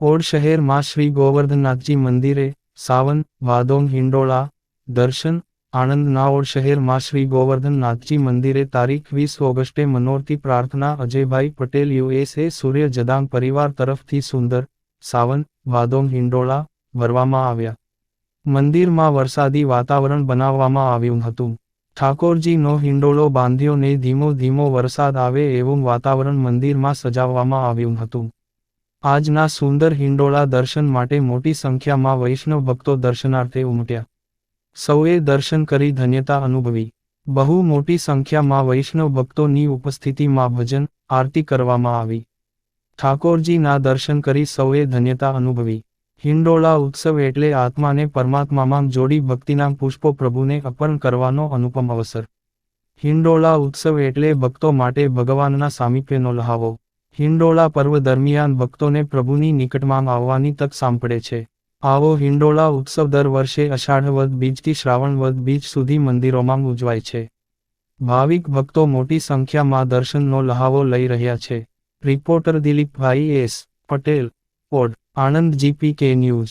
Odd શહેરમાં શ્રી ગોવર્ધનનાથજી મંદિરે, સાવન વાદોમ હિંડોળા, દર્શન આણંદના ઓડ શહેરમાં શ્રી ગોવર્ધનનાથજી મંદિરે તારીખ વીસ ઓગસ્ટે મનોરતી પ્રાર્થના અજયભાઈ પટેલ યુએસએ સૂર્ય જદાંગ પરિવાર તરફથી સુંદર, સાવન વાદોમ હિંડોળા ભરવામાં આવ્યા. મંદિરમાં વરસાદી વાતાવરણ બનાવવામાં આવ્યું હતું. ઠાકોરજીનો હિંડોળો બાંધ્યો ને ધીમો ધીમો વરસાદ આવે એવું વાતાવરણ મંદિરમાં સજાવવામાં આવ્યું હતું. આજના સુંદર હિંડોળા દર્શન માટે મોટી સંખ્યામાં વૈષ્ણવ ભક્તો દર્શનાર્થે ઉમટ્યા. સૌએ દર્શન કરી ધન્યતા અનુભવી. બહુ મોટી સંખ્યામાં વૈષ્ણવ ભક્તોની ઉપસ્થિતિમાં ભજન, આરતી કરવામાં આવી. ઠાકોરજીના દર્શન કરી સૌએ ધન્યતા અનુભવી. હિંડોળા ઉત્સવ એટલે આત્માને પરમાત્મામાં જોડી ભક્તિના પુષ્પો પ્રભુને અર્પણ કરવાનો અનુપમ અવસર. હિંડોળા ઉત્સવ એટલે ભક્તો માટે ભગવાનના સામીપ્યનો લહાવો. હિંડોળા પર્વ દરમિયાન ભક્તોને પ્રભુની નિકટમાં આવવાની તક સાંપડે છે. આવો હિંડોળા ઉત્સવ દર વર્ષે અષાઢ વદ બીજથી શ્રાવણ વદ બીજ સુધી મંદિરોમાં ઉજવાય છે. ભાવિક ભક્તો મોટી સંખ્યામાં દર્શનનો લહાવો લઈ રહ્યા છે. રિપોર્ટર દિલીપભાઈ S. Patel, Od, Anand GP K news.